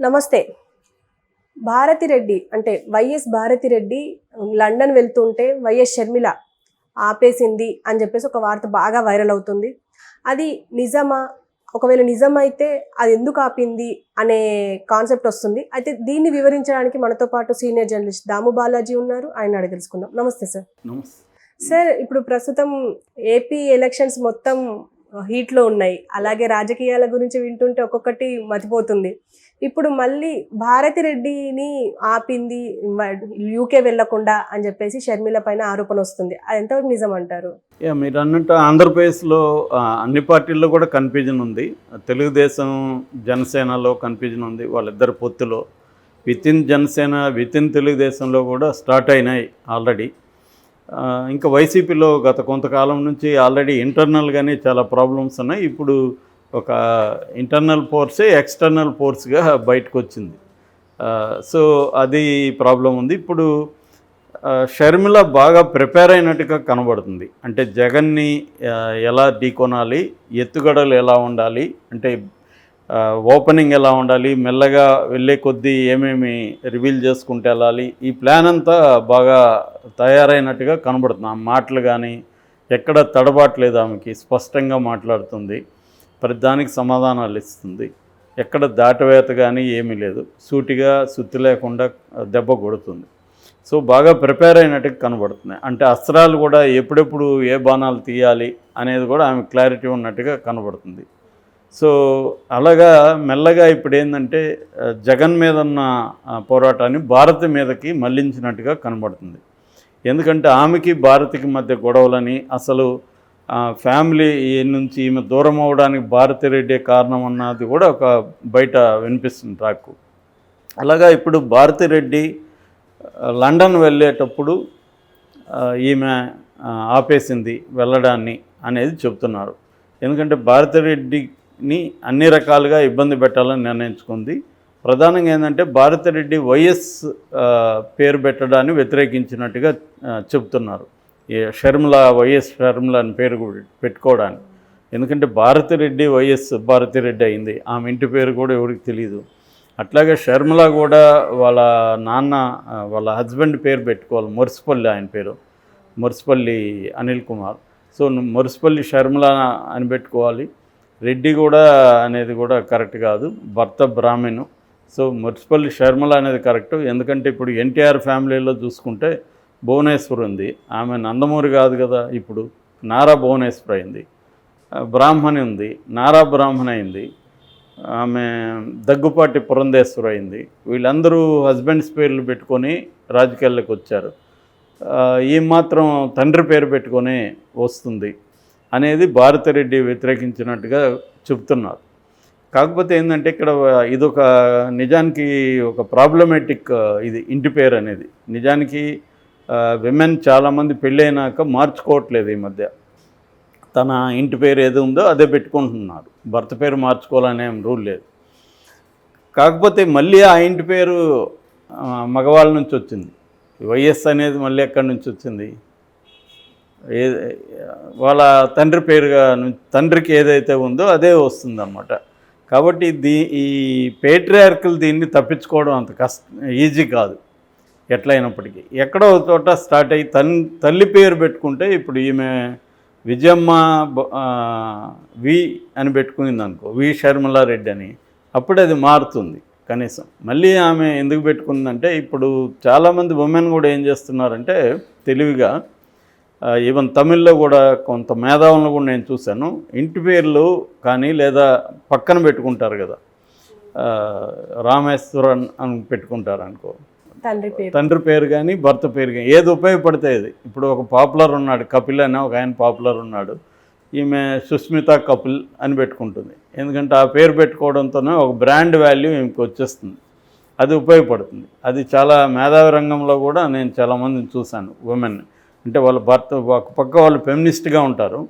నమస్తే. భారతిరెడ్డి అంటే YS Bharathi Reddy London వెళ్తుంటే వైఎస్ షర్మిల ఆపేసింది అని చెప్పేసి ఒక వార్త బాగా వైరల్ అవుతుంది. అది నిజమా? ఒకవేళ నిజం అయితే అది ఎందుకు ఆపింది అనే కాన్సెప్ట్ వస్తుంది. అయితే దీన్ని వివరించడానికి మనతో పాటు సీనియర్ జర్నలిస్ట్ దాము బాలాజీ ఉన్నారు. ఆయన అడిగి తెలుసుకుందాం. నమస్తే సార్. సార్ ఇప్పుడు ప్రస్తుతం ఏపీ ఎలక్షన్స్ మొత్తం హీట్లో ఉన్నాయి. అలాగే రాజకీయాల గురించి వింటుంటే ఒక్కొక్కటి మతిపోతుంది. ఇప్పుడు మళ్ళీ భారతి రెడ్డిని ఆపింది యూకే వెళ్ళకుండా అని చెప్పేసి షర్మిల పైన ఆరోపణ వస్తుంది. అది ఎంతవరకు నిజం అంటారు? మీరు అన్నట్టు ఆంధ్రప్రదేశ్లో అన్ని పార్టీల్లో కూడా కన్ఫ్యూజన్ ఉంది. తెలుగుదేశం జనసేనలో కన్ఫ్యూజన్ ఉంది వాళ్ళిద్దరు పొత్తులో. With in Janasena with in తెలుగుదేశంలో కూడా స్టార్ట్ అయినాయి ఆల్రెడీ. ఇంకా వైసీపీలో గత కొంతకాలం నుంచి ఆల్రెడీ ఇంటర్నల్గానే చాలా ప్రాబ్లమ్స్ ఉన్నాయి. ఇప్పుడు ఒక ఇంటర్నల్ ఫోర్సే ఎక్స్టర్నల్ ఫోర్స్గా బయటకు వచ్చింది సో అది ప్రాబ్లం ఉంది. ఇప్పుడు షర్మిల బాగా ప్రిపేర్ అయినట్టుగా కనబడుతుంది. అంటే జగన్ని ఎలా ఢీకొనాలి ఎత్తుగడలు ఎలా ఉండాలి అంటే ఓపెనింగ్ ఎలా ఉండాలి మెల్లగా వెళ్ళే కొద్దీ ఏమేమి రివీల్ చేసుకుంటూ వెళ్ళాలి ఈ ప్లాన్ అంతా బాగా తయారైనట్టుగా కనబడుతుంది. ఆ మాటలు కానీ ఎక్కడ తడబాట్లేదు ఆమెకి స్పష్టంగా మాట్లాడుతుంది. ప్రతిదానికి సమాధానాలు ఇస్తుంది. ఎక్కడ దాటవేత కానీ ఏమీ లేదు. సూటిగా సుత్తి లేకుండా దెబ్బ కొడుతుంది. సో బాగా ప్రిపేర్ అయినట్టుగా కనబడుతుంది అంటే అస్త్రాలు కూడా ఎప్పుడెప్పుడు ఏ బాణాలు తీయాలి అనేది కూడా ఆమె క్లారిటీ ఉన్నట్టుగా కనబడుతుంది. సో అలాగా మెల్లగా ఇప్పుడు ఏంటంటే జగన్ మీద ఉన్న పోరాటాన్ని భారత్ మీదకి మళ్ళించినట్టుగా కనబడుతుంది. ఎందుకంటే ఆమెకి భారత్కి మధ్య గొడవలని అసలు ఫ్యామిలీ నుంచి ఈమె దూరం అవడానికి భారతిరెడ్డి కారణం అన్నది కూడా ఒక బయట వినిపిస్తుంది ట్రాక్ అలాగా ఇప్పుడు భారతిరెడ్డి లండన్ వెళ్ళేటప్పుడు ఈమె ఆపేసింది వెళ్ళడాన్ని అనేది చెప్తున్నారు ఎందుకంటే భారతిరెడ్డిని అన్ని రకాలుగా ఇబ్బంది పెట్టాలని నిర్ణయించుకుంది. ప్రధానంగా ఏంటంటే భారతిరెడ్డి వైఎస్ పేరు పెట్టడాన్ని వ్యతిరేకించినట్టుగా చెప్తున్నారు షర్మిల వైఎస్ షర్మిల అని పేరు కూడా పెట్టుకోవడానికి. ఎందుకంటే భారతిరెడ్డి వైఎస్ భారతిరెడ్డి అయింది. ఆమె ఇంటి పేరు కూడా ఎవరికి తెలియదు అట్లాగే షర్మిల కూడా వాళ్ళ నాన్న వాళ్ళ హస్బెండ్ పేరు పెట్టుకోవాలి. మురిసిపల్లి ఆయన పేరు. మురిసిపల్లి అనిల్ కుమార్. సో ను- మురిసిపల్లి షర్మిల అని పెట్టుకోవాలి. రెడ్డి కూడా అనేది కూడా కరెక్ట్ కాదు. భర్త బ్రాహ్మణు. సో మురిసిపల్లి షర్మిల అనేది కరెక్ట్. ఎందుకంటే ఇప్పుడు ఎన్టీఆర్ ఫ్యామిలీలో చూసుకుంటే భువనేశ్వర్ ఉంది. ఆమె నందమూరి కాదు కదా ఇప్పుడు. నారా భువనేశ్వర్ అయింది. బ్రాహ్మణి ఉంది. నారా బ్రాహ్మణ అయింది. ఆమె దగ్గుపాటి పురంధేశ్వర్ అయింది. వీళ్ళందరూ హస్బెండ్స్ పేర్లు పెట్టుకొని రాజకీయాల్లోకి వచ్చారు. ఈ మాత్రం తండ్రి పేరు పెట్టుకొని వస్తుంది అనేది భారతిరెడ్డి వ్యతిరేకించినట్టుగా చెప్తున్నారు కాకపోతే ఏంటంటే ఇక్కడ ఇదొక నిజానికి ఒక ప్రాబ్లమేటిక్ ఇది ఇంటి పేరు అనేది. నిజానికి విమెన్ చాలామంది పెళ్ళైనాక మార్చుకోవట్లేదు ఈ మధ్య. తన ఇంటి పేరు ఏది ఉందో అదే పెట్టుకుంటున్నారు. భర్త పేరు మార్చుకోవాలనే రూల్ లేదు. కాకపోతే మళ్ళీ ఆ ఇంటి పేరు మగవాళ్ళ నుంచి వచ్చింది. వైఎస్ అనేది మళ్ళీ ఎక్కడి నుంచి వచ్చింది? ఏ వాళ్ళ తండ్రి పేరుగా తండ్రికి ఏదైతే ఉందో అదే వస్తుందన్నమాట. కాబట్టి దీ ఈ పేట్రియార్కులు దీన్ని తప్పించుకోవడం అంత కష్ట ఈజీ కాదు. ఎట్లయినప్పటికీ. ఎక్కడో ఒక చోట స్టార్ట్ అయ్యి తన్ తల్లి పేరు పెట్టుకుంటే ఇప్పుడు ఈమె విజయమ్మ బ- వి అని పెట్టుకునింది అనుకో వి షర్మిలారెడ్డి అని అప్పుడు అది మారుతుంది కనీసం. మళ్ళీ ఆమె ఎందుకు పెట్టుకుందంటే ఇప్పుడు చాలామంది ఉమెన్ కూడా ఏం చేస్తున్నారంటే తెలివిగా ఈవెన్ తమిళ్ళో కూడా కొంత మేధావులను కూడా నేను చూశాను. ఇంటి పేర్లు కానీ లేదా పక్కన పెట్టుకుంటారు కదా రామేశ్వరన్ అని పెట్టుకుంటారు అనుకో తండ్రి పేరు. తండ్రి పేరు కానీ భర్త పేరు కానీ ఏది ఉపయోగపడితే అది. ఇప్పుడు ఒక పాపులర్ ఉన్నాడు కపిల్ అనే ఒక ఆయన పాపులర్ ఉన్నాడు. ఈమె సుస్మిత కపిల్ అని పెట్టుకుంటుంది. ఎందుకంటే ఆ పేరు పెట్టుకోవడంతోనే ఒక బ్రాండ్ వాల్యూ ఈమెకి వచ్చేస్తుంది. అది ఉపయోగపడుతుంది. అది చాలా మేధావి రంగంలో కూడా నేను చాలామందిని చూశాను ఉమెన్ అంటే వాళ్ళ భర్త ఒక పక్క వాళ్ళు ఫెమినిస్ట్గా ఉంటారు.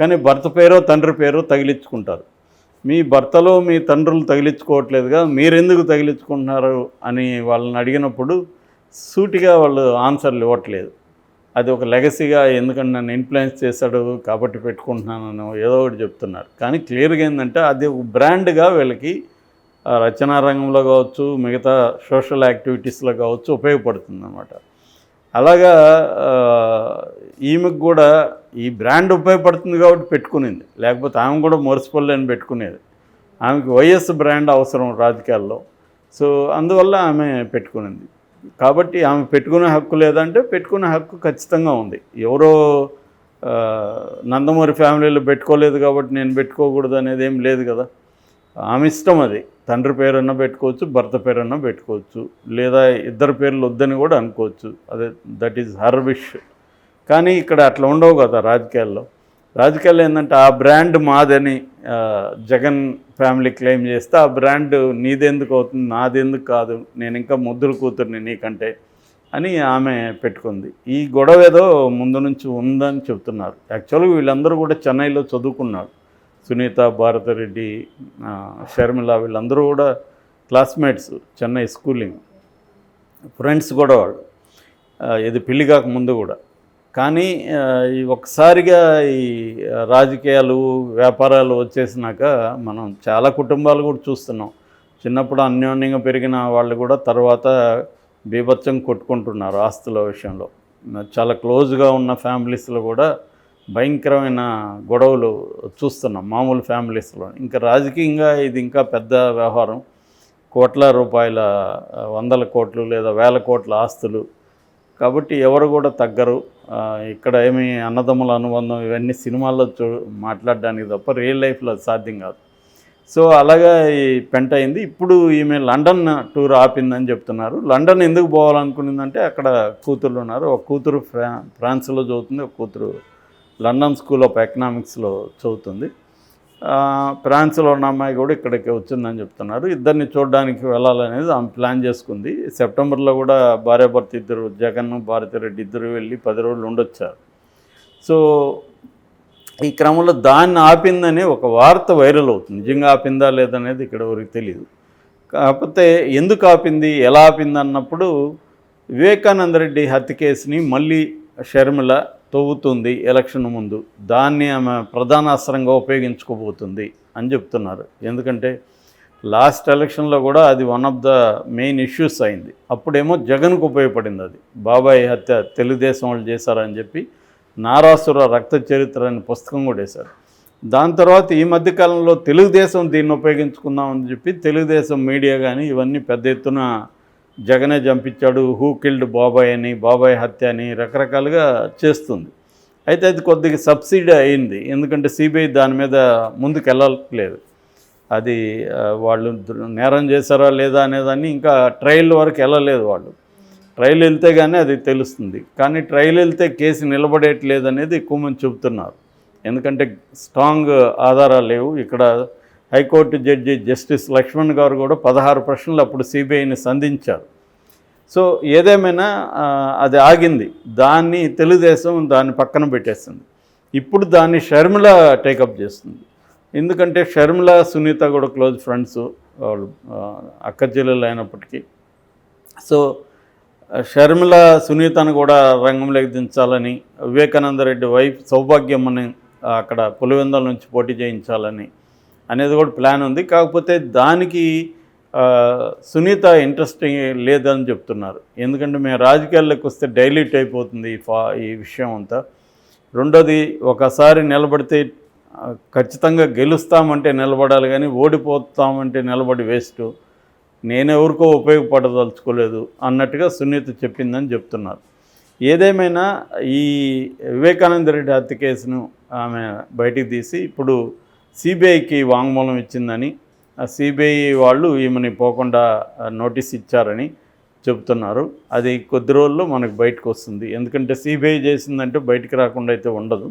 కానీ భర్త పేరో తండ్రి పేరో తగిలించుకుంటారు. మీ భర్తలో మీ తండ్రులు తగిలించుకోవట్లేదుగా మీరెందుకు తగిలించుకుంటున్నారు అని వాళ్ళని అడిగినప్పుడు సూటిగా వాళ్ళు ఆన్సర్లు ఇవ్వట్లేదు. అది ఒక లెగసీగా ఎందుకంటే నన్ను ఇన్ఫ్లుయెన్స్ చేశాడు కాబట్టి పెట్టుకుంటున్నాను ఏదో ఒకటి చెప్తున్నారు. కానీ క్లియర్గా ఏంటంటే అది ఒక బ్రాండ్గా వీళ్ళకి ఆ, రచనా రంగంలో కావచ్చు మిగతా సోషల్ యాక్టివిటీస్లో కావచ్చు ఉపయోగపడుతుంది అనమాట అలాగా ఈమెకు కూడా ఈ బ్రాండ్ ఉపయోగపడుతుంది కాబట్టి పెట్టుకునింది. లేకపోతే ఆమె కూడా మురిసిపల్లి పెట్టుకునేది. ఆమెకి వైఎస్ బ్రాండ్ అవసరం రాజకీయాల్లో. సో అందువల్ల ఆమె పెట్టుకునింది. కాబట్టి ఆమె పెట్టుకునే హక్కు లేదంటే పెట్టుకునే హక్కు ఖచ్చితంగా ఉంది. ఎవరో నందమూరి ఫ్యామిలీలో పెట్టుకోలేదు కాబట్టి నేను పెట్టుకోకూడదు అనేది ఏం లేదు కదా. ఆమె ఇష్టం అది. తండ్రి పేరన్నా పెట్టుకోవచ్చు భర్త పేరన్నా పెట్టుకోవచ్చు లేదా ఇద్దరు పేర్లు వద్దని కూడా అనుకోవచ్చు. అదే దట్ ఈజ్ హర్ విష్. కానీ ఇక్కడ అట్లా ఉండవు కదా రాజకీయాల్లో. రాజకీయాల్లో ఏంటంటే ఆ బ్రాండ్ మాదని జగన్ ఫ్యామిలీ క్లెయిమ్ చేస్తే ఆ బ్రాండ్ నీదెందుకు అవుతుంది నాదెందుకు కాదు నేను ఇంకా ముద్దులు కూతుర్ని నీకంటే అని ఆమె పెట్టుకుంది. ఈ గొడవ ఏదో ముందు నుంచి ఉందని చెప్తున్నారు. యాక్చువల్గా వీళ్ళందరూ కూడా చెన్నైలో చదువుకున్నారు. సునీత భారతరెడ్డి షర్మిల వీళ్ళందరూ కూడా క్లాస్మేట్స్ చెన్నై స్కూలింగ్ ఫ్రెండ్స్ కూడా వాళ్ళు. ఇది పెళ్ళి కాక ముందు కూడా. కానీ ఈ ఒక్కసారిగా ఈ రాజకీయాలు వ్యాపారాలు వచ్చేసినాక మనం చాలా కుటుంబాలు కూడా చూస్తున్నాం. చిన్నప్పుడు అన్యోన్యంగా పెరిగిన వాళ్ళు కూడా తర్వాత బీభత్సం కొట్టుకుంటున్నారు ఆస్తుల విషయంలో. చాలా క్లోజ్గా ఉన్న ఫ్యామిలీస్లో కూడా భయంకరమైన గొడవలు చూస్తున్నాం మామూలు ఫ్యామిలీస్లో. ఇంకా రాజకీయంగా ఇది ఇంకా పెద్ద వ్యవహారం. కోట్ల రూపాయల వందల కోట్లు లేదా వేల కోట్ల ఆస్తులు. కాబట్టి ఎవరు కూడా తగ్గరు. ఇక్కడ ఏమి అన్నదమ్ముల అనుబంధం ఇవన్నీ సినిమాల్లో చూ మాట్లాడడానికి తప్ప రియల్ లైఫ్లో సాధ్యం కాదు. సో అలాగా ఈ పెంట అయింది. ఇప్పుడు ఈమె లండన్ టూర్ ఆపిందని చెప్తున్నారు. లండన్ ఎందుకు పోవాలనుకునిందంటే అక్కడ కూతుర్లు ఉన్నారు. ఒక కూతురు ఫ్రా ఫ్రాన్స్లో చదువుతుంది ఒక కూతురు లండన్ స్కూల్ ఆఫ్ ఎకనామిక్స్లో చదువుతుంది. ఫ్రాన్స్లో ఉన్న అమ్మాయి కూడా ఇక్కడికి వచ్చిందని చెప్తున్నారు. ఇద్దరిని చూడడానికి వెళ్ళాలనేది ఆమె ప్లాన్ చేసుకుంది. సెప్టెంబర్లో కూడా భార్యాభర్త ఇద్దరు జగన్ భారతిరెడ్డి ఇద్దరు వెళ్ళి పది రోజులు ఉండొచ్చారు. సో ఈ క్రమంలో దాన్ని ఆపిందని ఒక వార్త వైరల్ అవుతుంది. నిజంగా ఆపిందా లేదనేది ఇక్కడ ఎవరికి తెలియదు కాకపోతే ఎందుకు ఆపింది ఎలా ఆపింది అన్నప్పుడు వివేకానంద రెడ్డి హత్య కేసుని మళ్ళీ షర్మిల తవ్వుతుంది ఎలక్షన్ ముందు. దాన్ని ఆమె ప్రధాన అస్త్రంగా ఉపయోగించుకోబోతుంది అని చెప్తున్నారు. ఎందుకంటే లాస్ట్ ఎలక్షన్లో కూడా అది one of the main issues అయింది. అప్పుడేమో జగన్కు ఉపయోగపడింది అది. బాబాయ్ హత్య తెలుగుదేశం వాళ్ళు చేశారని చెప్పి నారాసుర రక్త చరిత్ర అనే పుస్తకం కూడా వేశారు. దాని తర్వాత ఈ మధ్యకాలంలో తెలుగుదేశం దీన్ని ఉపయోగించుకుందామని చెప్పి తెలుగుదేశం మీడియా కానీ ఇవన్నీ పెద్ద ఎత్తున జగనే చంపించాడు హూ కిల్డ్ బాబాయ్ అని బాబాయ్ హత్య అని రకరకాలుగా చేస్తుంది. అయితే అది కొద్దిగా సబ్సిడీ అయింది. ఎందుకంటే సిబిఐ దాని మీద ముందుకు వెళ్ళట్లేదు అది వాళ్ళు నేరం చేశారా లేదా అనేదాన్ని ఇంకా ట్రయల్ వరకు వెళ్ళలేదు వాళ్ళు. ట్రయల్ వెళ్తే కానీ అది తెలుస్తుంది. కానీ ట్రయల్ వెళ్తే కేసు నిలబడేయట్లేదు అనేది ఎక్కువ మంది చెబుతున్నారు. ఎందుకంటే స్ట్రాంగ్ ఆధారాలు లేవు. ఇక్కడ హైకోర్టు జడ్జి జస్టిస్ లక్ష్మణ్ గారు కూడా పదహారు ప్రశ్నలు అప్పుడు సిబిఐని సంధించారు. సో ఏదేమైనా అది ఆగింది. దాన్ని తెలుగుదేశం దాన్ని పక్కన పెట్టేస్తుంది ఇప్పుడు దాన్ని షర్మిల టేకప్ చేస్తుంది. ఎందుకంటే షర్మిల సునీత కూడా క్లోజ్ ఫ్రెండ్స్ వాళ్ళు అక్క చెల్లెలు అయినప్పటికీ. సో షర్మిల సునీతను కూడా రంగంలోకి దించాలని వివేకానంద రెడ్డి వైఫ్ సౌభాగ్యమ్మని అని అక్కడ పులివెందల నుంచి పోటీ చేయించాలని అనేది కూడా ప్లాన్ ఉంది. కాకపోతే దానికి సునీత ఇంట్రెస్టింగ్ లేదని చెప్తున్నారు. ఎందుకంటే మేము రాజకీయాల్లోకి వస్తే డైల్యూట్ అయిపోతుంది ఈ ఫా ఈ విషయం అంతా. రెండోది ఒకసారి నిలబడితే ఖచ్చితంగా గెలుస్తామంటే నిలబడాలి కానీ ఓడిపోతామంటే నిలబడి వేస్ట్. నేనెవరికో ఉపయోగపడదలుచుకోలేదు అన్నట్టుగా సునీత చెప్పిందని చెప్తున్నారు. ఏదేమైనా ఈ వివేకానంద రెడ్డి హత్య కేసును ఆమె బయటికి తీసి ఇప్పుడు సిబిఐకి వాంగ్మూలం ఇచ్చిందని ఆ సిబిఐ వాళ్ళు ఈమెని పోకుండా నోటీస్ ఇచ్చారని చెబుతున్నారు. అది కొద్ది రోజుల్లో మనకు బయటకు వస్తుంది. ఎందుకంటే సిబిఐ చేసిందంటే బయటకు రాకుండా అయితే ఉండదు.